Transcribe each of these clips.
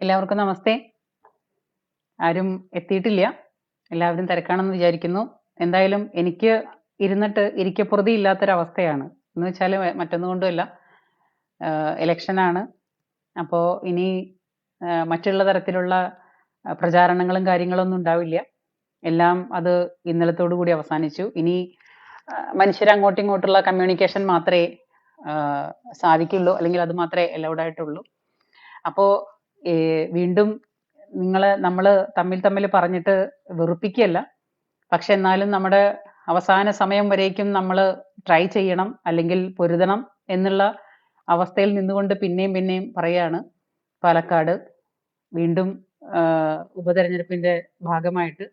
എല്ലാവർക്കും നമസ്തേ. ആരും എത്തിയിട്ടില്ല. എല്ലാവരും തിരക്കാണെന്ന് വിചാരിക്കുന്നു. എന്തായാലും എനിക്ക് ഇരുന്നിട്ട് ഇരിക്കപ്പുറതി ഇല്ലാത്തൊരവസ്ഥയാണ്. എന്ന് വെച്ചാൽ മറ്റൊന്നും കൊണ്ടുമല്ല. ഇലക്ഷനാണ് അപ്പോൾ ഇനി മറ്റുള്ള തരത്തിലുള്ള പ്രചാരണങ്ങളും കാര്യങ്ങളൊന്നും ഉണ്ടാവില്ല. എല്ലാം അത് ഇന്നലത്തോടു കൂടി അവസാനിച്ചു. ഇനി മനുഷ്യർ അങ്ങോട്ടും ഇങ്ങോട്ടുള്ള കമ്മ്യൂണിക്കേഷൻ മാത്രമേ സാധിക്കുള്ളൂ. അല്ലെങ്കിൽ അത് മാത്രമേ allowed ആയിട്ടുള്ളൂ. അപ്പോ ഏ, വീണ്ടും നിങ്ങൾ നമ്മൾ തമ്മിൽ തമ്മിൽ പറഞ്ഞിട്ട് വെറുപ്പിക്കുകയല്ല. പക്ഷെ എന്നാലും നമ്മുടെ അവസാന സമയം വരേക്കും നമ്മൾ ട്രൈ ചെയ്യണം അല്ലെങ്കിൽ പൊരുതണം എന്നുള്ള അവസ്ഥയിൽ നിന്നുകൊണ്ട് പിന്നെയും പിന്നെയും പറയാണ് പാലക്കാട്. വീണ്ടും ഉപതെരഞ്ഞെടുപ്പിന്റെ ഭാഗമായിട്ട്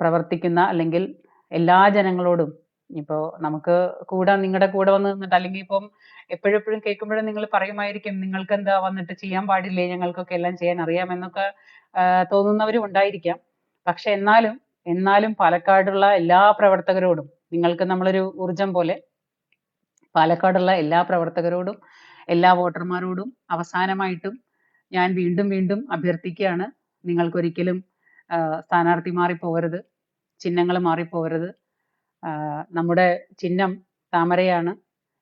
പ്രവർത്തിക്കുന്ന അല്ലെങ്കിൽ എല്ലാ ജനങ്ങളോടും ഇപ്പോ നമുക്ക് കൂടെ നിങ്ങളുടെ കൂടെ വന്ന് നിന്നിട്ട് അല്ലെങ്കിൽ ഇപ്പം എപ്പോഴെപ്പോഴും കേൾക്കുമ്പോഴും നിങ്ങൾ പറയുമായിരിക്കും നിങ്ങൾക്ക് എന്താ വന്നിട്ട് ചെയ്യാൻ പാടില്ലേ ഞങ്ങൾക്കൊക്കെ എല്ലാം ചെയ്യാൻ അറിയാമെന്നൊക്കെ തോന്നുന്നവരും ഉണ്ടായിരിക്കാം. പക്ഷെ എന്നാലും എന്നാലും പാലക്കാടുള്ള എല്ലാ പ്രവർത്തകരോടും നിങ്ങൾക്ക് നമ്മളൊരു ഊർജം പോലെ പാലക്കാടുള്ള എല്ലാ പ്രവർത്തകരോടും എല്ലാ വോട്ടർമാരോടും അവസാനമായിട്ടും ഞാൻ വീണ്ടും വീണ്ടും അഭ്യർത്ഥിക്കുകയാണ്. നിങ്ങൾക്കൊരിക്കലും സ്ഥാനാർത്ഥി മാറിപ്പോകരുത് ചിഹ്നങ്ങൾ മാറിപ്പോകരുത്. നമ്മുടെ ചിഹ്നം താമരയാണ്.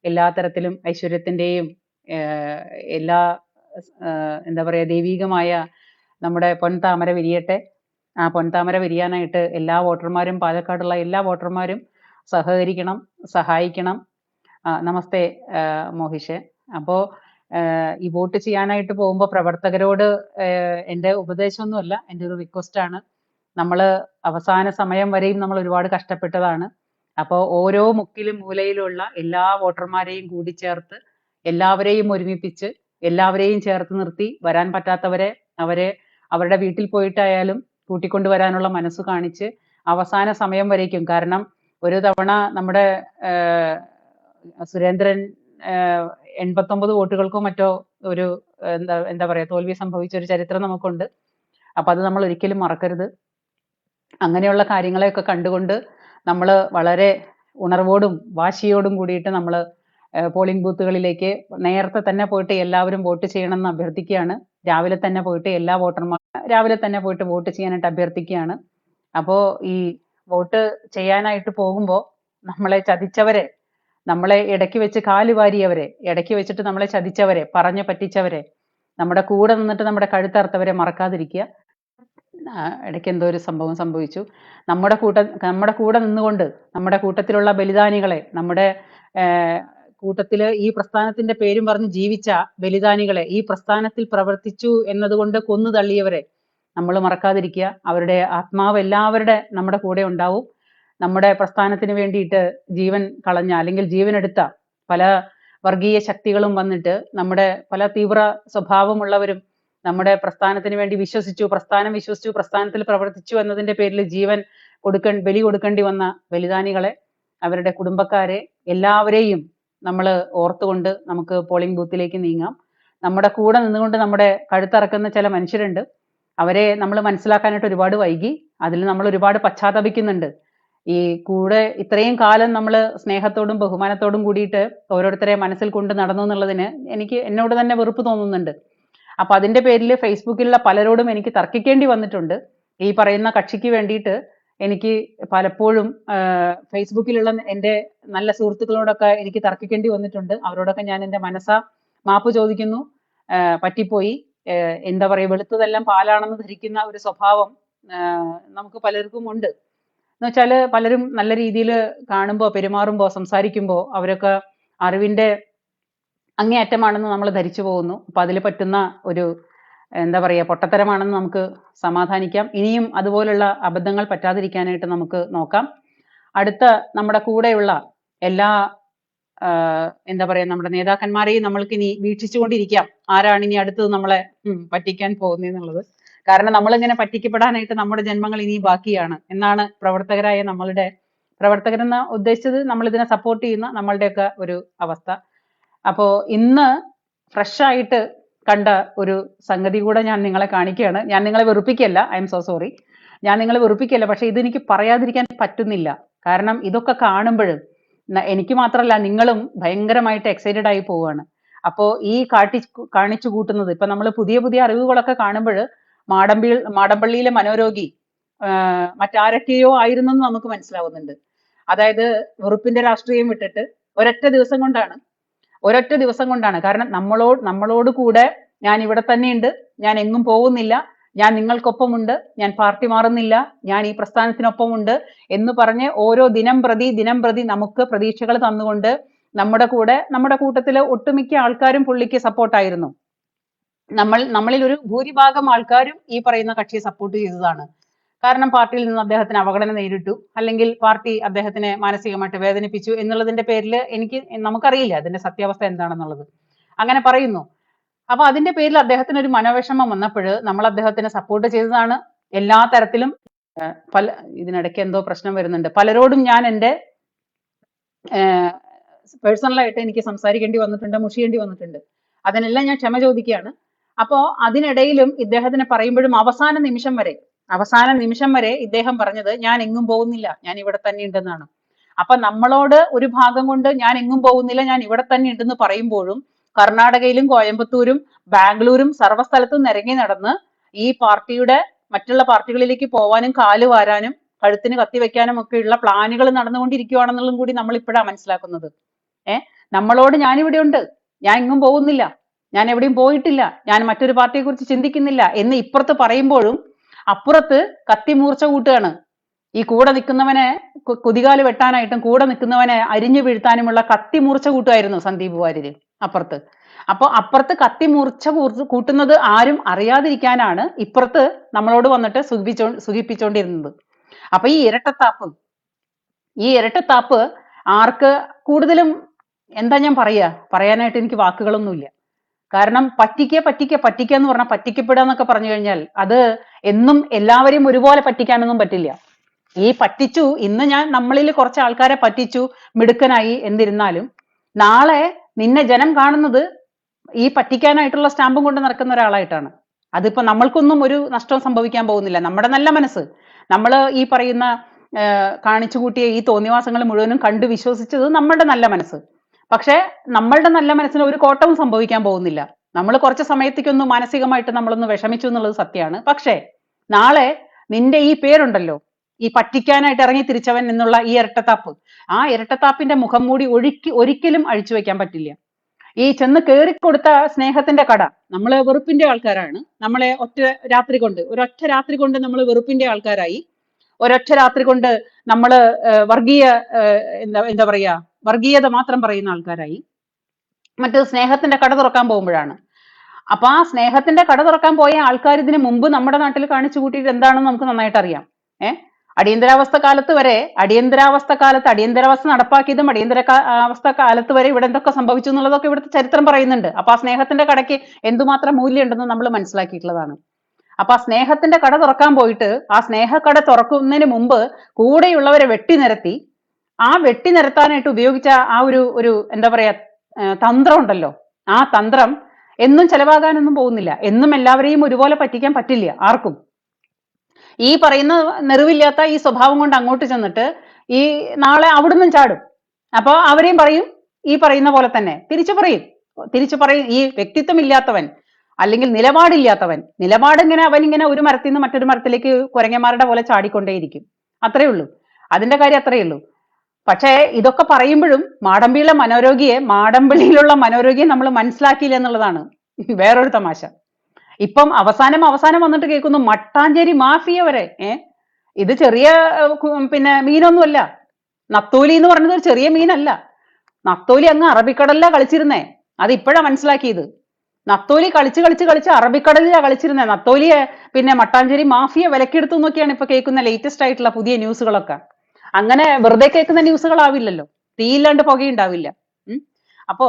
എല്ലാ തരത്തിലും ഐശ്വര്യത്തിന്റെയും എല്ലാ എന്താ പറയാ ദൈവീകമായ നമ്മുടെ പൊൻതാമര വിരിയട്ടെ. ആ പൊൻതാമര വിരിയാനായിട്ട് എല്ലാ വോട്ടർമാരും പാലക്കാടുള്ള എല്ലാ വോട്ടർമാരും സഹകരിക്കണം സഹായിക്കണം. നമസ്തേ മോഹിഷ്. അപ്പോ ആ, ഈ വോട്ട് ചെയ്യാനായിട്ട് പോകുമ്പോൾ പ്രവർത്തകരോട് എന്റെ ഉപദേശമൊന്നുമല്ല എന്റെ ഒരു റിക്വസ്റ്റ് ആണ്. നമ്മൾ അവസാന സമയം വരെയും നമ്മൾ ഒരുപാട് കഷ്ടപ്പെട്ടതാണ്. അപ്പോൾ ഓരോ മുക്കിലും മൂലയിലുള്ള എല്ലാ വോട്ടർമാരെയും കൂടി ചേർത്ത് എല്ലാവരെയും ഒരുമിപ്പിച്ച് എല്ലാവരെയും ചേർത്ത് നിർത്തി വരാൻ പറ്റാത്തവരെ അവരെ അവരുടെ വീട്ടിൽ പോയിട്ടായാലും കൂട്ടിക്കൊണ്ടുവരാനുള്ള മനസ്സ് കാണിച്ച് അവസാന സമയം വരേക്കും. കാരണം ഒരു തവണ നമ്മുടെ സുരേന്ദ്രൻ എൺപത്തൊമ്പത് വോട്ടുകൾക്കോ മറ്റോ ഒരു എന്താ എന്താ പറയാ തോൽവി സംഭവിച്ച ഒരു ചരിത്രം നമുക്കുണ്ട്. അപ്പൊ അത് നമ്മൾ ഒരിക്കലും മറക്കരുത്. അങ്ങനെയുള്ള കാര്യങ്ങളെയൊക്കെ കണ്ടുകൊണ്ട് നമ്മൾ വളരെ ഉണർവോടും വാശിയോടും കൂടിയിട്ട് നമ്മൾ പോളിംഗ് ബൂത്തുകളിലേക്ക് നേരത്തെ തന്നെ പോയിട്ട് എല്ലാവരും വോട്ട് ചെയ്യണമെന്ന് അഭ്യർത്ഥിക്കുകയാണ്. രാവിലെ തന്നെ പോയിട്ട് എല്ലാ വോട്ടർമാർ രാവിലെ തന്നെ പോയിട്ട് വോട്ട് ചെയ്യാനായിട്ട് അഭ്യർത്ഥിക്കുകയാണ്. അപ്പോൾ ഈ വോട്ട് ചെയ്യാനായിട്ട് പോകുമ്പോൾ നമ്മളെ ചതിച്ചവരെ നമ്മളെ ഇടയ്ക്ക് വെച്ച് കാലുവാരിയവരെ ഇടയ്ക്ക് വെച്ചിട്ട് നമ്മളെ ചതിച്ചവരെ പറഞ്ഞു പറ്റിച്ചവരെ നമ്മുടെ കൂടെ നിന്നിട്ട് നമ്മുടെ കഴുത്തറുത്തവരെ മറക്കാതിരിക്കുക. ഇടയ്ക്ക് എന്തോ ഒരു സംഭവം സംഭവിച്ചു. നമ്മുടെ കൂട്ട നമ്മുടെ കൂടെ നിന്നുകൊണ്ട് നമ്മുടെ കൂട്ടത്തിലുള്ള ബലിദാനികളെ നമ്മുടെ ഏർ കൂട്ടത്തിൽ ഈ പ്രസ്ഥാനത്തിന്റെ പേരും പറഞ്ഞ് ജീവിച്ച ബലിദാനികളെ ഈ പ്രസ്ഥാനത്തിൽ പ്രവർത്തിച്ചു എന്നതുകൊണ്ട് കൊന്നു തള്ളിയവരെ നമ്മൾ മറക്കാതിരിക്കുക. അവരുടെ ആത്മാവ് എല്ലാവരുടെ നമ്മുടെ കൂടെ ഉണ്ടാവും. നമ്മുടെ പ്രസ്ഥാനത്തിന് വേണ്ടിയിട്ട് ജീവൻ കളഞ്ഞ അല്ലെങ്കിൽ ജീവൻ എടുത്ത പല വർഗീയ ശക്തികളും വന്നിട്ട് നമ്മുടെ പല തീവ്ര സ്വഭാവമുള്ളവരും നമ്മുടെ പ്രസ്ഥാനത്തിന് വേണ്ടി വിശ്വസിച്ചു പ്രസ്ഥാനം വിശ്വസിച്ചു പ്രസ്ഥാനത്തിൽ പ്രവർത്തിച്ചു എന്നതിന്റെ പേരിൽ ജീവൻ കൊടുക്ക ബലി കൊടുക്കേണ്ടി വന്ന ബലിദാനികളെ അവരുടെ കുടുംബക്കാരെ എല്ലാവരെയും നമ്മൾ ഓർത്തുകൊണ്ട് നമുക്ക് പോളിംഗ് ബൂത്തിലേക്ക് നീങ്ങാം. നമ്മുടെ കൂടെ നിന്നുകൊണ്ട് നമ്മുടെ കഴുത്തറക്കുന്ന ചില മനുഷ്യരുണ്ട്. അവരെ നമ്മൾ മനസ്സിലാക്കാനായിട്ട് ഒരുപാട് വൈകി. അതിൽ നമ്മൾ ഒരുപാട് പശ്ചാത്തപിക്കുന്നുണ്ട്. ഈ കൂടെ ഇത്രയും കാലം നമ്മൾ സ്നേഹത്തോടും ബഹുമാനത്തോടും കൂടിയിട്ട് ഓരോരുത്തരെ മനസ്സിൽ കൊണ്ട് നടന്നു എന്നുള്ളതിന് എനിക്ക് എന്നോട് തന്നെ വെറുപ്പ് തോന്നുന്നുണ്ട്. അപ്പൊ അതിന്റെ പേരിൽ ഫേസ്ബുക്കിലുള്ള പലരോടും എനിക്ക് തർക്കിക്കേണ്ടി വന്നിട്ടുണ്ട്. ഈ പറയുന്ന കക്ഷിക്ക് വേണ്ടിയിട്ട് എനിക്ക് പലപ്പോഴും ഫേസ്ബുക്കിലുള്ള എന്റെ നല്ല സുഹൃത്തുക്കളോടൊക്കെ എനിക്ക് തർക്കിക്കേണ്ടി വന്നിട്ടുണ്ട്. അവരോടൊക്കെ ഞാൻ എന്റെ മനസ്സാ മാപ്പ് ചോദിക്കുന്നു. പറ്റിപ്പോയി. എന്താ പറയുക വെളുത്തതെല്ലാം പാലാണെന്ന് ധരിക്കുന്ന ഒരു സ്വഭാവം നമുക്ക് പലർക്കും ഉണ്ട്. എന്ന് വെച്ചാൽ പലരും നല്ല രീതിയിൽ കാണുമ്പോൾ പെരുമാറുമ്പോൾ സംസാരിക്കുമ്പോൾ അവരൊക്കെ അറിവിന്റെ അങ്ങേയറ്റമാണെന്ന് നമ്മൾ ധരിച്ചു പോകുന്നു. അപ്പൊ അതിൽ പറ്റുന്ന ഒരു എന്താ പറയുക പൊട്ടത്തരമാണെന്ന് നമുക്ക് സമാധാനിക്കാം. ഇനിയും അതുപോലുള്ള അബദ്ധങ്ങൾ പറ്റാതിരിക്കാനായിട്ട് നമുക്ക് നോക്കാം. അടുത്ത നമ്മുടെ കൂടെയുള്ള എല്ലാ എന്താ പറയാ നമ്മുടെ നേതാക്കന്മാരെയും നമ്മൾക്ക് ഇനി വീക്ഷിച്ചുകൊണ്ടിരിക്കാം. ആരാണ് ഇനി അടുത്തത് നമ്മളെ പറ്റിക്കാൻ പോകുന്നതെന്നുള്ളത് കാരണം നമ്മളിങ്ങനെ പറ്റിക്കപ്പെടാനായിട്ട് നമ്മുടെ ജന്മങ്ങൾ ഇനി ബാക്കിയാണ്. എന്നാണ് പ്രവർത്തകരായ നമ്മളുടെ പ്രവർത്തകരെന്ന് ഉദ്ദേശിച്ചത്. നമ്മൾ ഇതിനെ സപ്പോർട്ട് ചെയ്യുന്ന നമ്മളുടെയൊക്കെ ഒരു അവസ്ഥ. അപ്പോ ഇന്ന് ഫ്രഷ് ആയിട്ട് കണ്ട ഒരു സംഗതി കൂടെ ഞാൻ നിങ്ങളെ കാണിക്കുകയാണ്. ഞാൻ നിങ്ങളെ വെറുപ്പിക്കല്ല ഐ എം സോ സോറി ഞാൻ നിങ്ങളെ വെറുപ്പിക്കല്ല പക്ഷെ ഇതെനിക്ക് പറയാതിരിക്കാൻ പറ്റുന്നില്ല. കാരണം ഇതൊക്കെ കാണുമ്പോഴും എനിക്ക് മാത്രമല്ല നിങ്ങളും ഭയങ്കരമായിട്ട് എക്സൈറ്റഡ് ആയി പോവുകയാണ്. അപ്പോ ഈ കാട്ടി കാണിച്ചു കൂട്ടുന്നത് ഇപ്പൊ നമ്മൾ പുതിയ പുതിയ അറിവുകളൊക്കെ കാണുമ്പോൾ മാടമ്പി മാടമ്പള്ളിയിലെ മനോരോഗി മറ്റാരൊക്കെയോ ആയിരുന്നെന്ന് നമുക്ക് മനസ്സിലാവുന്നുണ്ട്. അതായത് വെറുപ്പിന്റെ രാഷ്ട്രീയം വിട്ടിട്ട് ഒരൊറ്റ ദിവസം കൊണ്ടാണ് ഒരൊറ്റ ദിവസം കൊണ്ടാണ്. കാരണം നമ്മളോട് നമ്മളോട് കൂടെ ഞാൻ ഇവിടെ തന്നെയുണ്ട്. ഞാൻ എങ്ങും പോകുന്നില്ല. ഞാൻ നിങ്ങൾക്കൊപ്പമുണ്ട്. ഞാൻ പാർട്ടി മാറുന്നില്ല. ഞാൻ ഈ പ്രസ്ഥാനത്തിനൊപ്പമുണ്ട് എന്ന് പറഞ്ഞ് ഓരോ ദിനം പ്രതി ദിനം പ്രതി നമുക്ക് പ്രതീക്ഷകൾ തന്നുകൊണ്ട് നമ്മുടെ കൂടെ നമ്മുടെ കൂട്ടത്തിലെ ഒട്ടുമിക്ക ആൾക്കാരും പുള്ളിക്ക് സപ്പോർട്ടായിരുന്നു. നമ്മൾ നമ്മളിൽ ഒരു ഭൂരിഭാഗം ആൾക്കാരും ഈ പറയുന്ന കക്ഷിയെ സപ്പോർട്ട് ചെയ്തതാണ്. കാരണം പാർട്ടിയിൽ നിന്ന് അദ്ദേഹത്തിന് അവഗണന നേരിട്ടു. അല്ലെങ്കിൽ പാർട്ടി അദ്ദേഹത്തിനെ മാനസികമായിട്ട് വേദനിപ്പിച്ചു എന്നുള്ളതിന്റെ പേരിൽ എനിക്ക് നമുക്കറിയില്ല അതിന്റെ സത്യാവസ്ഥ എന്താണെന്നുള്ളത്. അങ്ങനെ പറയുന്നു. അപ്പൊ അതിന്റെ പേരിൽ അദ്ദേഹത്തിന് ഒരു മനോവിഷമം വന്നപ്പോൾ നമ്മൾ അദ്ദേഹത്തിനെ സപ്പോർട്ട് ചെയ്തതാണ്. എല്ലാ തരത്തിലും പല ഇതിനിടയ്ക്ക് എന്തോ പ്രശ്നം വരുന്നുണ്ട്. പലരോടും ഞാൻ എന്റെ പേഴ്സണലായിട്ട് എനിക്ക് സംസാരിക്കേണ്ടി വന്നിട്ടുണ്ട് മുഷിയേണ്ടി വന്നിട്ടുണ്ട്. അതിനെല്ലാം ഞാൻ ക്ഷമ ചോദിക്കുകയാണ്. അപ്പോ അതിനിടയിലും ഇദ്ദേഹത്തിന് പറയുമ്പോഴും അവസാന നിമിഷം വരെ അവസാന നിമിഷം വരെ ഇദ്ദേഹം പറഞ്ഞത് ഞാൻ എങ്ങും പോകുന്നില്ല ഞാൻ ഇവിടെ തന്നെ ഉണ്ടെന്നാണ്. അപ്പൊ നമ്മളോട് ഒരു ഭാഗം കൊണ്ട് ഞാൻ എങ്ങും പോകുന്നില്ല ഞാൻ ഇവിടെ തന്നെ ഉണ്ടെന്ന് പറയുമ്പോഴും കർണാടകയിലും കോയമ്പത്തൂരും ബാംഗ്ലൂരും സർവസ്ഥലത്തും നിരങ്ങി നടന്ന് ഈ പാർട്ടിയുടെ മറ്റുള്ള പാർട്ടികളിലേക്ക് പോവാനും കാൽ വാരാനും കഴുത്തിന് കത്തിവെക്കാനും ഒക്കെയുള്ള പ്ലാനുകൾ നടന്നുകൊണ്ടിരിക്കുകയാണെന്നുള്ളതും കൂടി നമ്മൾ ഇപ്പോഴാണ് മനസ്സിലാക്കുന്നത്. ഏ? നമ്മളോട് ഞാനിവിടെ ഉണ്ട് ഞാൻ എങ്ങും പോകുന്നില്ല ഞാൻ എവിടെയും പോയിട്ടില്ല ഞാൻ മറ്റൊരു പാർട്ടിയെ കുറിച്ച് ചിന്തിക്കുന്നില്ല എന്ന് ഇപ്പുറത്ത് പറയുമ്പോഴും അപ്പുറത്ത് കത്തിമൂർച്ച കൂട്ടുകയാണ്. ഈ കൂടെ നിൽക്കുന്നവനെ കുതികാൽ വെട്ടാനായിട്ടും കൂടെ നിൽക്കുന്നവനെ അരിഞ്ഞു വീഴ്ത്താനുമുള്ള കത്തിമൂർച്ച കൂട്ടുമായിരുന്നു സന്ദീപ് വാര്യര് അപ്പുറത്ത്. അപ്പൊ അപ്പുറത്ത് കത്തിമൂർച്ച കൂട്ടുന്നത് ആരും അറിയാതിരിക്കാനാണ് ഇപ്പുറത്ത് നമ്മളോട് വന്നിട്ട് സുഖിപ്പിച്ചോ സുഖിപ്പിച്ചോണ്ടിരുന്നത്. അപ്പൊ ഈ ഇരട്ടത്താപ്പ് ഈ ഇരട്ടത്താപ്പ് ആർക്ക് കൂടുതലും എന്താ ഞാൻ പറയാ പറയാനായിട്ട് എനിക്ക് വാക്കുകളൊന്നുമില്ല. കാരണം പറ്റിക്ക പറ്റിക്ക പറ്റിക്ക എന്ന് പറഞ്ഞാൽ പറ്റിക്കപ്പെടുക എന്നൊക്കെ പറഞ്ഞു കഴിഞ്ഞാൽ അത് എന്നും എല്ലാവരെയും ഒരുപോലെ പറ്റിക്കാനൊന്നും പറ്റില്ല. ഈ പറ്റിച്ചു ഇന്ന് ഞാൻ നമ്മളിൽ കുറച്ച് ആൾക്കാരെ പറ്റിച്ചു മിടുക്കനായി എന്നിരുന്നാലും നാളെ നിന്നെ ജനം കാണുന്നത് ഈ പറ്റിക്കാനായിട്ടുള്ള സ്റ്റാമ്പും കൊണ്ട് നടക്കുന്ന ഒരാളായിട്ടാണ്. അതിപ്പോ നമ്മൾക്കൊന്നും ഒരു നഷ്ടം സംഭവിക്കാൻ പോകുന്നില്ല. നമ്മുടെ നല്ല മനസ്സ്. നമ്മൾ ഈ പറയുന്ന കാണിച്ചു കൂട്ടിയ ഈ തോന്നിവാസങ്ങൾ മുഴുവനും കണ്ടു വിശ്വസിച്ചത് നമ്മുടെ നല്ല മനസ്സ്. പക്ഷേ നമ്മളുടെ നല്ല മനസ്സിന് ഒരു കോട്ടവും സംഭവിക്കാൻ പോകുന്നില്ല. നമ്മൾ കുറച്ച് സമയത്തേക്കൊന്ന് മാനസികമായിട്ട് നമ്മളൊന്ന് വിഷമിച്ചു എന്നുള്ളത് സത്യമാണ്. പക്ഷേ നാളെ നിന്റെ ഈ പേരുണ്ടല്ലോ ഈ പറ്റിക്കാനായിട്ട് ഇറങ്ങി തിരിച്ചവൻ എന്നുള്ള ഈ ഇരട്ടത്താപ്പ് ആ ഇരട്ടത്താപ്പിന്റെ മുഖം മൂടി ഒഴുക്കി ഒരിക്കലും അഴിച്ചു വെക്കാൻ പറ്റില്ല. ഈ ചെന്ന് കേറിക്കൊടുത്ത സ്നേഹത്തിന്റെ കട നമ്മളെ വെറുപ്പിന്റെ ആൾക്കാരാണ്. നമ്മളെ ഒറ്റ രാത്രി കൊണ്ട് ഒരൊറ്റ രാത്രി കൊണ്ട് നമ്മൾ വെറുപ്പിന്റെ ആൾക്കാരായി. ഒരൊറ്റ രാത്രി കൊണ്ട് നമ്മൾ വർഗീയ എന്താ എന്താ പറയാ വർഗീയത മാത്രം പറയുന്ന ആൾക്കാരായി. മറ്റേ സ്നേഹത്തിന്റെ കട തുറക്കാൻ പോകുമ്പോഴാണ്. അപ്പൊ ആ സ്നേഹത്തിന്റെ കട തുറക്കാൻ പോയ ആൾക്കാർ ഇതിനു മുമ്പ് നമ്മുടെ നാട്ടിൽ കാണിച്ചു കൂട്ടിയിട്ട് എന്താണെന്ന് നമുക്ക് നന്നായിട്ട് അറിയാം. ഏഹ് അടിയന്തരാവസ്ഥ കാലത്ത് വരെ അടിയന്തരാവസ്ഥ കാലത്ത് അടിയന്തരാവസ്ഥ നടപ്പാക്കിയതും അടിയന്തര അവസ്ഥ കാലത്ത് വരെ ഇവിടെ എന്തൊക്കെ സംഭവിച്ചു എന്നുള്ളതൊക്കെ ഇവിടുത്തെ ചരിത്രം പറയുന്നുണ്ട്. അപ്പൊ ആ സ്നേഹത്തിന്റെ കടയ്ക്ക് എന്തുമാത്രം മൂല്യമുണ്ടെന്ന് നമ്മൾ മനസ്സിലാക്കിയിട്ടുള്ളതാണ്. അപ്പൊ ആ സ്നേഹത്തിന്റെ കട തുറക്കാൻ പോയിട്ട് ആ സ്നേഹക്കട തുറക്കുന്നതിന് മുമ്പ് കൂടെയുള്ളവരെ വെട്ടി നിരത്തി ആ വെട്ടി നിരത്താനായിട്ട് ഉപയോഗിച്ച ആ ഒരു ഒരു എന്താ പറയാ തന്ത്രം ഉണ്ടല്ലോ. ആ തന്ത്രം എന്നും ചെലവാകാനൊന്നും പോകുന്നില്ല. എന്നും എല്ലാവരെയും ഒരുപോലെ പറ്റിക്കാൻ പറ്റില്ല ആർക്കും. ഈ പറയുന്ന നെറിവില്ലാത്ത ഈ സ്വഭാവം കൊണ്ട് അങ്ങോട്ട് ചെന്നിട്ട് ഈ നാളെ അവിടുന്ന് ചാടും. അപ്പോൾ അവരെയും പറയും ഈ പറയുന്ന പോലെ തന്നെ. തിരിച്ചു പറയും. തിരിച്ചു പറയും ഈ വ്യക്തിത്വം ഇല്ലാത്തവൻ അല്ലെങ്കിൽ നിലപാടില്ലാത്തവൻ. നിലപാടിങ്ങനെ അവൻ ഇങ്ങനെ ഒരു മരത്തിൽ നിന്ന് മറ്റൊരു മരത്തിലേക്ക് കുരങ്ങന്മാരുടെ പോലെ ചാടിക്കൊണ്ടേയിരിക്കും. അത്രയേ ഉള്ളൂ. അതിന്റെ കാര്യം അത്രയേ ഉള്ളൂ. പക്ഷേ ഇതൊക്കെ പറയുമ്പോഴും മാടമ്പിയിലെ മനോരോഗിയെ മാടമ്പിളിയിലുള്ള മനോരോഗിയെ നമ്മൾ മനസ്സിലാക്കിയില്ല എന്നുള്ളതാണ് വേറൊരു തമാശ. ഇപ്പം അവസാനം അവസാനം വന്നിട്ട് കേൾക്കുന്നു മട്ടാഞ്ചേരി മാഫിയ വരെ. ഏ? ഇത് ചെറിയ പിന്നെ മീനൊന്നുമല്ല. നത്തോലി എന്ന് പറയുന്നത് ഒരു ചെറിയ മീനല്ല. നത്തോലി അങ്ങ് അറബിക്കടലിലാ കളിച്ചിരുന്നേ. അത് ഇപ്പോഴാ മനസ്സിലാക്കിയത്. നത്തോലി കളിച്ച് കളിച്ച് കളിച്ച് അറബിക്കടലിലാ കളിച്ചിരുന്നേ. നത്തോലിയെ പിന്നെ മട്ടാഞ്ചേരി മാഫിയ വിലക്കെടുത്തു എന്നൊക്കെയാണ് ഇപ്പൊ കേൾക്കുന്ന ലേറ്റസ്റ്റ് ആയിട്ടുള്ള പുതിയ ന്യൂസുകളൊക്കെ അങ്ങനെ വെറുതെ കേൾക്കുന്ന ന്യൂസുകളാവില്ലല്ലോ. തീയില്ലാണ്ട് പുകയുണ്ടാവില്ല. അപ്പോ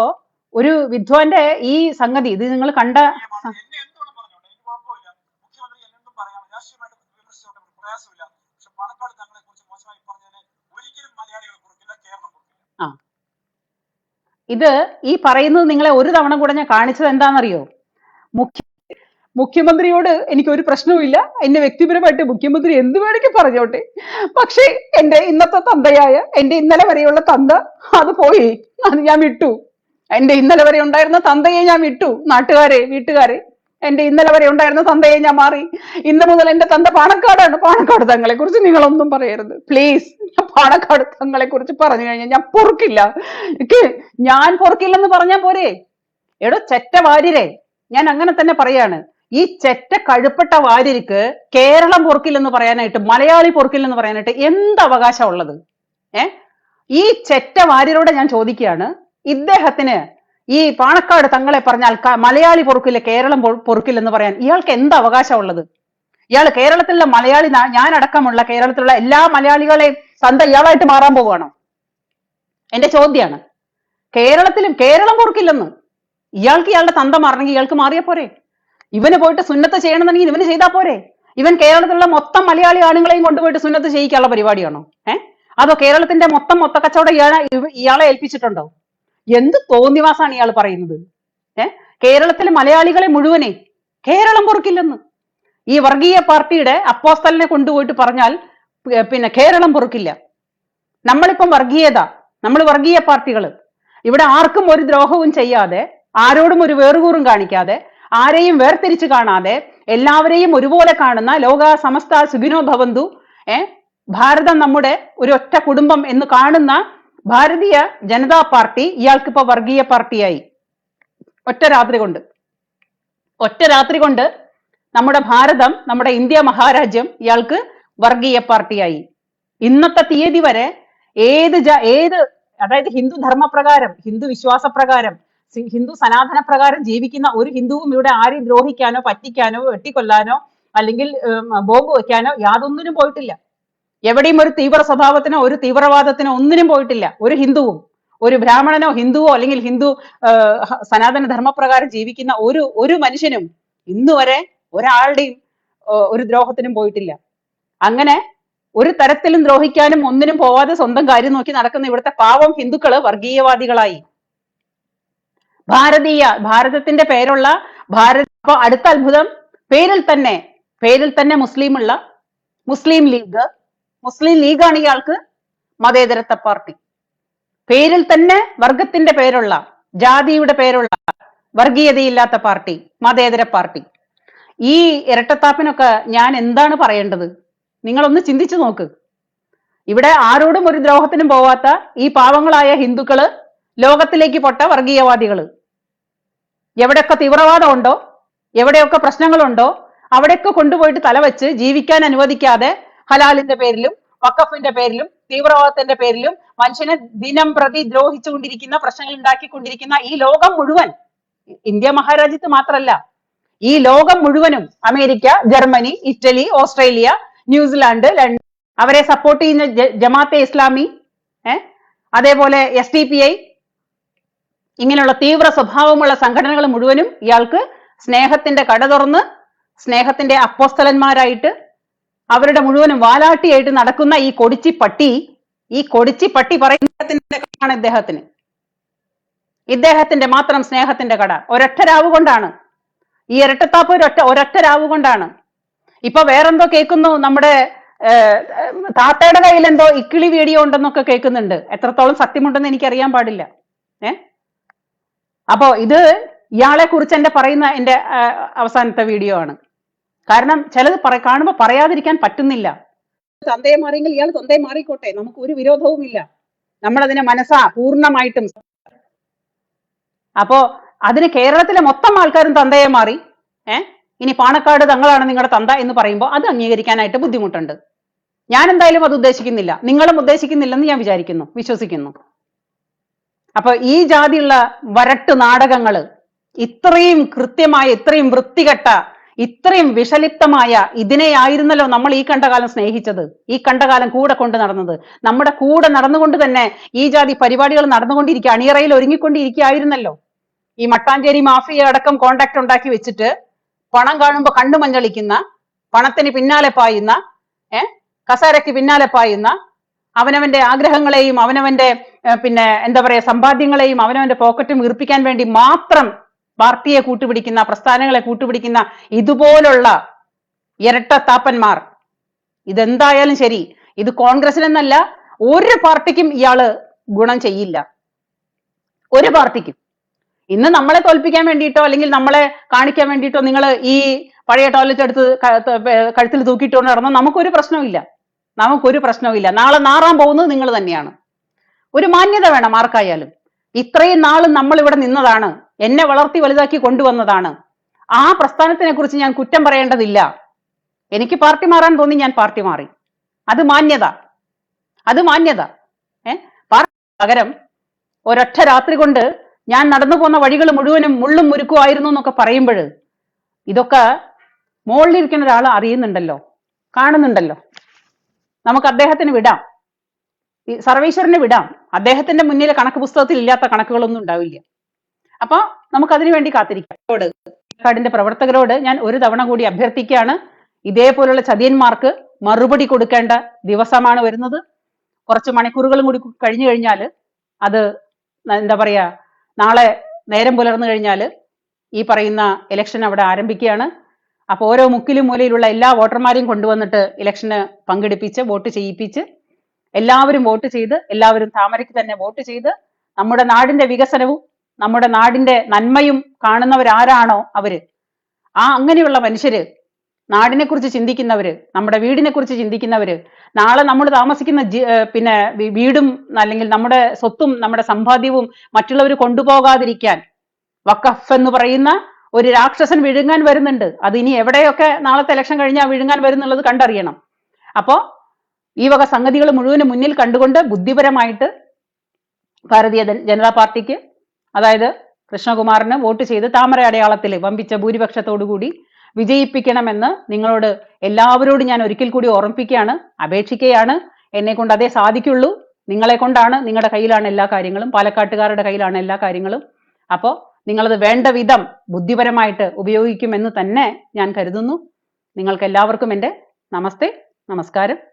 ഒരു വിദ്വാന്റെ ഈ സംഗതി ഇത് നിങ്ങൾ കണ്ട ആ. ഇത് ഈ പറയുന്നത് നിങ്ങളെ ഒരു തവണ കൂടെ ഞാൻ കാണിച്ചത് എന്താണെന്നറിയോ? മുഖ്യ മുഖ്യമന്ത്രിയോട് എനിക്ക് ഒരു പ്രശ്നവുമില്ല. എന്നെ വ്യക്തിപരമായിട്ട് മുഖ്യമന്ത്രി എന്ത് വേണമെങ്കിൽ പറഞ്ഞോട്ടെ. പക്ഷേ എന്റെ ഇന്നത്തെ തന്തയായ എന്റെ ഇന്നലെ വരെയുള്ള തന്ത അത് പോയി. അത് ഞാൻ വിട്ടു. എന്റെ ഇന്നലെ വരെ ഉണ്ടായിരുന്ന തന്തയെ ഞാൻ വിട്ടു. നാട്ടുകാരെ വീട്ടുകാരെ. എന്റെ ഇന്നലെ വരെ ഉണ്ടായിരുന്ന തന്തയെ ഞാൻ മാറി. ഇന്ന് മുതൽ എന്റെ തന്ത പാണക്കാടാണ്. പാണക്കാട് തങ്ങളെ കുറിച്ച് നിങ്ങളൊന്നും പറയരുത്. പ്ലീസ് പാണക്കാട് തങ്ങളെ കുറിച്ച് പറഞ്ഞു കഴിഞ്ഞാൽ ഞാൻ പൊറുക്കില്ല. ഞാൻ പൊറുക്കില്ലെന്ന് പറഞ്ഞാൽ പോരെ. എടോ ചെറ്റ വാര്യരെ ഞാൻ അങ്ങനെ തന്നെ പറയാണ്. ഈ ചെറ്റ കഴുപ്പട്ട വാര്യർക്ക് കേരളം പൊറുക്കില്ലെന്ന് പറയാനായിട്ട് മലയാളി പൊറുക്കില്ലെന്ന് പറയാനായിട്ട് എന്ത് അവകാശം ഉള്ളത്? ഏ? ഈ ചെറ്റ വാര്യരോട് ഞാൻ ചോദിക്കുകയാണ്. ഇദ്ദേഹത്തിന് ഈ പാണക്കാട് തങ്ങളെ പറഞ്ഞാൽ മലയാളി പൊറുക്കില്ല കേരളം പൊറുക്കില്ലെന്ന് പറയാൻ ഇയാൾക്ക് എന്ത് അവകാശം ഉള്ളത്? ഇയാൾ കേരളത്തിലുള്ള മലയാളി ഞാൻ അടക്കമുള്ള കേരളത്തിലുള്ള എല്ലാ മലയാളികളെയും സന്ത ഇയാളായിട്ട് മാറാൻ പോവുകയാണോ? എന്റെ ചോദ്യമാണ് കേരളത്തിലും കേരളം പൊറുക്കില്ലെന്ന്. ഇയാൾക്ക് ഇയാളുടെ തന്ത മാറണമെങ്കിൽ ഇയാൾക്ക് മാറിയാ പോരെ? ഇവന് പോയിട്ട് സുന്നത്ത് ചെയ്യണമെന്നുണ്ടെങ്കിൽ ഇവന് ചെയ്താൽ പോരെ. ഇവൻ കേരളത്തിലുള്ള മൊത്തം മലയാളി ആണുങ്ങളെയും കൊണ്ടുപോയിട്ട് സുന്നത്ത് ചെയ്യിക്കാനുള്ള പരിപാടിയാണോ? ഏ? അതോ കേരളത്തിന്റെ മൊത്തം മൊത്ത കച്ചവടം ഇയാളെ ഇയാളെ ഏൽപ്പിച്ചിട്ടുണ്ടോ? എന്ത് തോന്നിവാസാണ് ഇയാൾ പറയുന്നത്? ഏ? കേരളത്തിലെ മലയാളികളെ മുഴുവനെ കേരളം പൊറുക്കില്ലെന്ന്. ഈ വർഗീയ പാർട്ടിയുടെ അപ്പോസ്തലിനെ കൊണ്ടുപോയിട്ട് പറഞ്ഞാൽ പിന്നെ കേരളം പൊറുക്കില്ല. നമ്മളിപ്പം വർഗീയത നമ്മൾ വർഗീയ പാർട്ടികൾ ഇവിടെ ആർക്കും ഒരു ദ്രോഹവും ചെയ്യാതെ ആരോടും ഒരു വേറുകൂറും കാണിക്കാതെ ആരെയും വേർതിരിച്ച് കാണാതെ എല്ലാവരെയും ഒരുപോലെ കാണുന്ന ലോക സമസ്ത സുഖിനോ ഭവന്തു ഏ? ഭാരതം നമ്മുടെ ഒരു ഒറ്റ കുടുംബം എന്ന് കാണുന്ന ഭാരതീയ ജനതാ പാർട്ടി ഇയാൾക്ക് ഇപ്പൊ വർഗീയ പാർട്ടിയായി. ഒറ്റ രാത്രി കൊണ്ട്. ഒറ്റ രാത്രി കൊണ്ട് നമ്മുടെ ഭാരതം നമ്മുടെ ഇന്ത്യ മഹാരാജ്യം ഇയാൾക്ക് വർഗീയ പാർട്ടിയായി. ഇന്നത്തെ തീയതി വരെ ഏത് ഏത് അതായത് ഹിന്ദു ധർമ്മപ്രകാരം ഹിന്ദു വിശ്വാസപ്രകാരം ഹിന്ദു സനാതന പ്രകാരം ജീവിക്കുന്ന ഒരു ഹിന്ദുവും ഇവിടെ ആരെയും ദ്രോഹിക്കാനോ പറ്റിക്കാനോ വെട്ടിക്കൊല്ലാനോ അല്ലെങ്കിൽ ബോംബ് വെക്കാനോ യാതൊന്നിനും പോയിട്ടില്ല. എവിടെയും ഒരു തീവ്ര സ്വഭാവത്തിനോ ഒരു തീവ്രവാദത്തിനോ ഒന്നിനും പോയിട്ടില്ല. ഒരു ഹിന്ദുവും ഒരു ബ്രാഹ്മണനോ ഹിന്ദുവോ അല്ലെങ്കിൽ ഹിന്ദു സനാതന ധർമ്മപ്രകാരം ജീവിക്കുന്ന ഒരു ഒരു മനുഷ്യനും ഇന്ന് വരെ ഒരാളുടെയും ഒരു ദ്രോഹത്തിനും പോയിട്ടില്ല. അങ്ങനെ ഒരു തരത്തിലും ദ്രോഹിക്കാനും ഒന്നിനും പോവാതെ സ്വന്തം കാര്യം നോക്കി നടക്കുന്ന ഇവിടുത്തെ പാവം ഹിന്ദുക്കൾ വർഗീയവാദികളായി. ഭാരതീയ ഭാരതത്തിന്റെ പേരുള്ള ഭാരത അപ്പൊ അടുത്ത അത്ഭുതം പേരിൽ തന്നെ പേരിൽ തന്നെ മുസ്ലിം ഉള്ള മുസ്ലിം ലീഗ്. മുസ്ലിം ലീഗാണ് ഇയാൾക്ക് മതേതരത്വ പാർട്ടി. പേരിൽ തന്നെ വർഗത്തിന്റെ പേരുള്ള ജാതിയുടെ പേരുള്ള വർഗീയതയില്ലാത്ത പാർട്ടി മതേതര പാർട്ടി. ഈ ഇരട്ടത്താപ്പിനൊക്കെ ഞാൻ എന്താണ് പറയേണ്ടത്? നിങ്ങളൊന്ന് ചിന്തിച്ചു നോക്ക്. ഇവിടെ ആരോടും ഒരു ദ്രോഹത്തിനും പോവാത്ത ഈ പാവങ്ങളായ ഹിന്ദുക്കൾ ലോകത്തിലേക്ക് പൊട്ട വർഗീയവാദികൾ എവിടെയൊക്കെ തീവ്രവാദം ഉണ്ടോ എവിടെയൊക്കെ പ്രശ്നങ്ങളുണ്ടോ അവിടെയൊക്കെ കൊണ്ടുപോയിട്ട് തലവെച്ച് ജീവിക്കാൻ അനുവദിക്കാതെ ഹലാലിന്റെ പേരിലും വക്കഫിന്റെ പേരിലും തീവ്രവാദത്തിന്റെ പേരിലും മനുഷ്യനെ ദിനം പ്രതി ദ്രോഹിച്ചുകൊണ്ടിരിക്കുന്ന പ്രശ്നങ്ങൾ ഉണ്ടാക്കിക്കൊണ്ടിരിക്കുന്ന ഈ ലോകം മുഴുവൻ ഇന്ത്യ മഹാരാജ്യത്ത് മാത്രമല്ല ഈ ലോകം മുഴുവനും America Germany Italy Australia New Zealand London അവരെ സപ്പോർട്ട് ചെയ്യുന്ന ജമാഅത്തെ ഇസ്ലാമി ഏഹ് അതേപോലെ എസ് ഡി പി ഐ ഇങ്ങനെയുള്ള തീവ്ര സ്വഭാവമുള്ള സംഘടനകൾ മുഴുവനും ഇയാൾക്ക് സ്നേഹത്തിന്റെ കട തുറന്ന് സ്നേഹത്തിന്റെ അപ്പോസ്തലന്മാരായിട്ട് അവരുടെ മുഴുവനും വാലാട്ടിയായിട്ട് നടക്കുന്ന ഈ കൊടിച്ചി പട്ടി ഈ കൊടിച്ചി പട്ടി പറയുന്നതിന്റെ കടയാണ് ഇദ്ദേഹത്തിന്. ഇദ്ദേഹത്തിന്റെ മാത്രം സ്നേഹത്തിന്റെ കട. ഒരൊറ്റ രാവ് കൊണ്ടാണ്. ഈ ഇരട്ടത്താപ്പ് ഒരൊറ്റ ഒരൊറ്റ രാവ് കൊണ്ടാണ്. ഇപ്പൊ വേറെന്തോ കേൾക്കുന്നു നമ്മുടെ ഏഹ്, താത്തയുടെ കയ്യിൽ എന്തോ ഇക്കിളി വീഡിയോ ഉണ്ടെന്നൊക്കെ കേൾക്കുന്നുണ്ട്. എത്രത്തോളം സത്യമുണ്ടെന്ന് എനിക്കറിയാൻ പാടില്ല. ഏ അപ്പോ ഇത് ഇയാളെ കുറിച്ച് എന്റെ പറയുന്ന എന്റെ അവസാനത്തെ വീഡിയോ ആണ്. കാരണം ചിലത് പറ കാണുമ്പോൾ പറയാതിരിക്കാൻ പറ്റുന്നില്ല. തന്തയെ മാറിയെങ്കിൽ ഇയാൾ തന്തയെ മാറിക്കോട്ടെ. നമുക്ക് ഒരു വിരോധവുമില്ല നമ്മൾ അതിനെ മനസ്സാ പൂർണമായിട്ടും. അപ്പോ അതിന് കേരളത്തിലെ മൊത്തം ആൾക്കാരും തന്തയെ മാറി. ഏ? ഇനി പാണക്കാട് തങ്ങളാണ് നിങ്ങളുടെ തന്ത എന്ന് പറയുമ്പോൾ അത് അംഗീകരിക്കാനായിട്ട് ബുദ്ധിമുട്ടുണ്ട്. ഞാൻ എന്തായാലും അത് ഉദ്ദേശിക്കുന്നില്ല. നിങ്ങളും ഉദ്ദേശിക്കുന്നില്ലെന്ന് ഞാൻ വിചാരിക്കുന്നു വിശ്വസിക്കുന്നു. അപ്പൊ ഈ ജാതിയുള്ള വരട്ട് നാടകങ്ങൾ ഇത്രയും കൃത്യമായ ഇത്രയും വൃത്തികെട്ട ഇത്രയും വിഷലിപ്തമായ ഇതിനെയായിരുന്നല്ലോ നമ്മൾ ഈ കണ്ടകാലം സ്നേഹിച്ചത് ഈ കണ്ടകാലം കൂടെ കൊണ്ട് നടന്നത്. നമ്മുടെ കൂടെ നടന്നുകൊണ്ട് തന്നെ ഈ ജാതി പരിപാടികൾ നടന്നുകൊണ്ടിരിക്കുക അണിയറയിൽ ഒരുങ്ങിക്കൊണ്ടിരിക്കുകയായിരുന്നല്ലോ. ഈ മട്ടാഞ്ചേരി മാഫിയ അടക്കം കോണ്ടാക്ട് ഉണ്ടാക്കി വെച്ചിട്ട് പണം കാണുമ്പോൾ കണ്ണു മഞ്ഞളിക്കുന്ന പണത്തിന് പിന്നാലെ പായുന്ന ഏഹ് കസാരയ്ക്ക് പിന്നാലെ പായുന്ന അവനവന്റെ ആഗ്രഹങ്ങളെയും അവനവന്റെ പിന്നെ എന്താ പറയാ സമ്പാദ്യങ്ങളെയും അവനവന്റെ പോക്കറ്റും വീർപ്പിക്കാൻ വേണ്ടി മാത്രം പാർട്ടിയെ കൂട്ടുപിടിക്കുന്ന പ്രസ്ഥാനങ്ങളെ കൂട്ടുപിടിക്കുന്ന ഇതുപോലുള്ള ഇരട്ടത്താപ്പന്മാർ ഇതെന്തായാലും ശരി ഇത് കോൺഗ്രസിനെന്നല്ല ഒരു പാർട്ടിക്കും ഇയാൾ ഗുണം ചെയ്യില്ല. ഒരു പാർട്ടിക്കും. ഇന്ന് നമ്മളെ തോൽപ്പിക്കാൻ വേണ്ടിയിട്ടോ അല്ലെങ്കിൽ നമ്മളെ കാണിക്കാൻ വേണ്ടിയിട്ടോ നിങ്ങൾ ഈ പഴയ ടോയ്ലറ്റ് എടുത്ത് കഴുത്തിൽ തൂക്കിയിട്ടുകൊണ്ട് നടന്നാൽ നമുക്കൊരു പ്രശ്നവും ഇല്ല നമുക്കൊരു പ്രശ്നവും ഇല്ല നാളെ നാറാൻ പോകുന്നത് നിങ്ങൾ തന്നെയാണ്. ഒരു മാന്യത വേണം ആർക്കായാലും. ഇത്രയും നാളും നമ്മൾ ഇവിടെ നിന്നതാണ്. എന്നെ വളർത്തി വലുതാക്കി കൊണ്ടുവന്നതാണ്. ആ പ്രസ്ഥാനത്തിനെ കുറിച്ച് ഞാൻ കുറ്റം പറയേണ്ടതില്ല. എനിക്ക് പാർട്ടി മാറാൻ തോന്നി ഞാൻ പാർട്ടി മാറി. അത് മാന്യത. അത് മാന്യത. ഏ? പാർട്ടി പകരം ഒരൊറ്റ രാത്രി കൊണ്ട് ഞാൻ നടന്നു പോന്ന വഴികൾ മുഴുവനും മുള്ളും മുരുക്കുമായിരുന്നു എന്നൊക്കെ പറയുമ്പോൾ ഇതൊക്കെ മുകളിലിരിക്കുന്ന ഒരാൾ അറിയുന്നുണ്ടല്ലോ. കാണുന്നുണ്ടല്ലോ. നമുക്ക് അദ്ദേഹത്തിന് വിടാം. സർവേശ്വരന് വിടാം. അദ്ദേഹത്തിന്റെ മുന്നിൽ കണക്ക് പുസ്തകത്തിൽ ഇല്ലാത്ത കണക്കുകളൊന്നും ഉണ്ടാവില്ല. അപ്പൊ നമുക്ക് അതിനു വേണ്ടി കാത്തിരിക്കാം. കാർഡിന്റെ പ്രവർത്തകരോട് ഞാൻ ഒരു തവണ കൂടി അഭ്യർത്ഥിക്കുകയാണ്. ഇതേപോലുള്ള ചതിയന്മാർക്ക് മറുപടി കൊടുക്കേണ്ട ദിവസമാണ് വരുന്നത്. കുറച്ച് മണിക്കൂറുകളും കൂടി കഴിഞ്ഞു കഴിഞ്ഞാൽ അത് എന്താ പറയാ നാളെ നേരം പുലർന്നു കഴിഞ്ഞാൽ ഈ പറയുന്ന ഇലക്ഷൻ അവിടെ ആരംഭിക്കുകയാണ്. അപ്പോൾ ഓരോ മുക്കിലും മൂലയിലുള്ള എല്ലാ വോട്ടർമാരെയും കൊണ്ടുവന്നിട്ട് ഇലക്ഷന് പങ്കെടുപ്പിച്ച് വോട്ട് ചെയ്യിപ്പിച്ച് എല്ലാവരും വോട്ട് ചെയ്ത് എല്ലാവരും താമരയ്ക്ക് തന്നെ വോട്ട് ചെയ്ത് നമ്മുടെ നാടിന്റെ വികസനവും നമ്മുടെ നാടിന്റെ നന്മയും കാണുന്നവരാരാണോ അവർ? ആ അങ്ങനെയുള്ള മനുഷ്യര് നാടിനെ കുറിച്ച് ചിന്തിക്കുന്നവര് നമ്മുടെ വീടിനെ കുറിച്ച് ചിന്തിക്കുന്നവര് നാളെ നമ്മൾ താമസിക്കുന്ന പിന്നെ വീടും അല്ലെങ്കിൽ നമ്മുടെ സ്വത്തും നമ്മുടെ സമ്പാദ്യവും മറ്റുള്ളവർ കൊണ്ടുപോകാതിരിക്കാൻ വക്കഫ് എന്ന് പറയുന്ന ഒരു രാക്ഷസൻ വിഴുങ്ങാൻ വരുന്നുണ്ട്. അത് ഇനി എവിടെയൊക്കെ നാളത്തെ ഇലക്ഷൻ കഴിഞ്ഞാൽ വിഴുങ്ങാൻ വരുന്നുള്ളത് കണ്ടറിയണം. അപ്പോ ഈ വക സംഗതികൾ മുഴുവനും മുന്നിൽ കണ്ടുകൊണ്ട് ബുദ്ധിപരമായിട്ട് ഭാരതീയ ജന- ജനതാ പാർട്ടിക്ക് അതായത് കൃഷ്ണകുമാറിന് വോട്ട് ചെയ്ത് താമര അടയാളത്തിൽ വമ്പിച്ച ഭൂരിപക്ഷത്തോടുകൂടി വിജയിപ്പിക്കണമെന്ന് നിങ്ങളോട് എല്ലാവരോടും ഞാൻ ഒരിക്കൽ കൂടി ഓർമ്മിപ്പിക്കുകയാണ് അപേക്ഷിക്കുകയാണ്. എന്നെ കൊണ്ട് അതേ സാധിക്കുള്ളൂ. നിങ്ങളെ കൊണ്ടാണ് നിങ്ങളുടെ കയ്യിലാണ് എല്ലാ കാര്യങ്ങളും പാലക്കാട്ടുകാരുടെ കയ്യിലാണ് എല്ലാ കാര്യങ്ങളും. അപ്പോൾ നിങ്ങളത് വേണ്ട വിധം ബുദ്ധിപരമായിട്ട് ഉപയോഗിക്കുമെന്ന് തന്നെ ഞാൻ കരുതുന്നു. നിങ്ങൾക്ക് എല്ലാവർക്കും എന്റെ നമസ്തേ നമസ്കാരം.